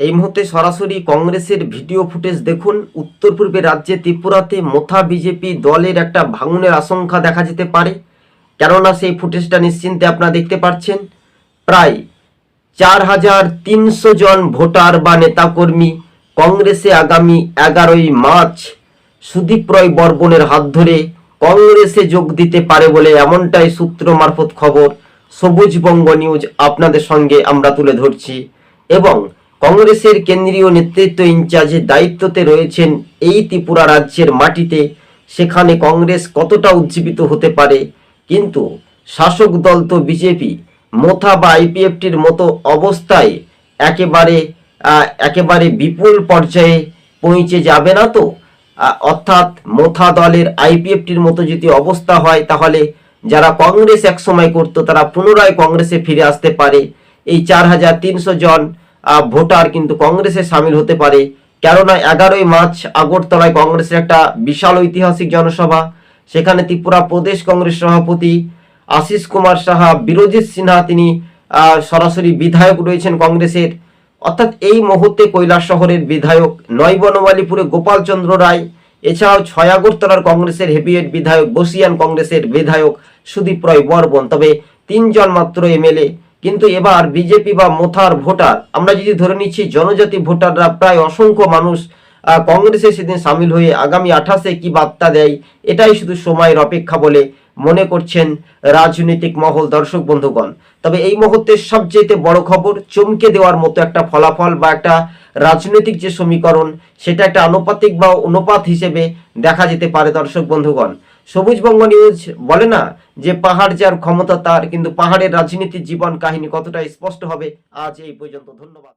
এই মুহূর্তে সরাসরি কংগ্রেসের ভিডিও ফুটেজ দেখুন। উত্তর পূর্বে রাজ্যে ত্রিপুরাতে মোথা বিজেপি দলের একটা ভাঙনের আশঙ্কা দেখা যেতে পারে। কেননা সেই ফুটেজটা নিশ্চিন্তে আপনারা দেখতে পাচ্ছেন। প্রায় চার হাজার তিনশো জন ভোটার বা নেতাকর্মী কংগ্রেসে আগামী এগারোই মার্চ সুদীপ রয় বর্বনের হাত ধরে কংগ্রেসে যোগ দিতে পারে বলে এমনটাই সূত্র মারফত খবর। সবুজ বঙ্গ নিউজ আপনাদের সঙ্গে আমরা তুলে ধরছি। এবং কংগ্রেসের কেন্দ্রীয় নেতৃত্ব ইনচার্জের দায়িত্বতে রয়েছেন এই ত্রিপুরা রাজ্যের মাটিতে। সেখানে কংগ্রেস কতটা উজ্জীবিত হতে পারে? কিন্তু শাসক দল তো বিজেপি। মোথা বা আইপিএফটির মতো অবস্থায় একেবারে একেবারে বিপুল পর্যায়ে পৌঁছে যাবে না তো? অর্থাৎ মোথা দলের আইপিএফটির মতো যদি অবস্থা হয়, তাহলে যারা কংগ্রেস একসময় করতো, তারা পুনরায় কংগ্রেসে ফিরে আসতে পারে। এই চার হাজার তিনশো জন ভোটার কিন্তু কংগ্রেসে সামিল হতে পারে। কেননা এগারোই মার্চ আগরতলায় কংগ্রেসের একটা বিশাল ঐতিহাসিক জনসভা, সেখানে ত্রিপুরা প্রদেশ কংগ্রেস সভাপতি আশিস কুমার সাহা বিরোজিৎ সিনহা তিনি সরাসরি বিধায়ক রয়েছেন কংগ্রেসের। অর্থাৎ এই মুহূর্তে কৈলাস শহরের বিধায়ক নয় গোপাল চন্দ্র রায়, এছাড়াও ছয় আগরতলার কংগ্রেসের হেভিওয়েট বিধায়ক বসিয়ান কংগ্রেসের বিধায়ক সুদীপ রয় বর্বন, তবে তিনজন মাত্র এমএলএ। কিন্তু এবার বিজেপি বা মোথার ভোটার, আমরা যদি ধরে নিচ্ছি জনজাতি ভোটাররা প্রায় অসংখ্য মানুষ কংগ্রেসে সেদিন সামিল হয়ে আগামী আঠাশে কি বার্তা দেয়, এটাই শুধু সময়ের অপেক্ষা বলে মনে করছেন রাজনৈতিক মহল দর্শক বন্ধুগণ। তবে এই মুহূর্তে সবচেয়ে বড় খবর, চমকে দেওয়ার মতো একটা ফলাফল বা একটা রাজনৈতিক যে সমীকরণ, সেটা একটা আনুপাতিক বা অনুপাত হিসেবে দেখা যেতে পারে দর্শক বন্ধুগণ। সবুজ বঙ্গ নিউজ বলে না যে পাহাড় যার ক্ষমতা তার, কিন্তু পাহাড়ের রাজনীতির জীবন কাহিনী কতটা স্পষ্ট হবে, আজ এই পর্যন্ত। ধন্যবাদ।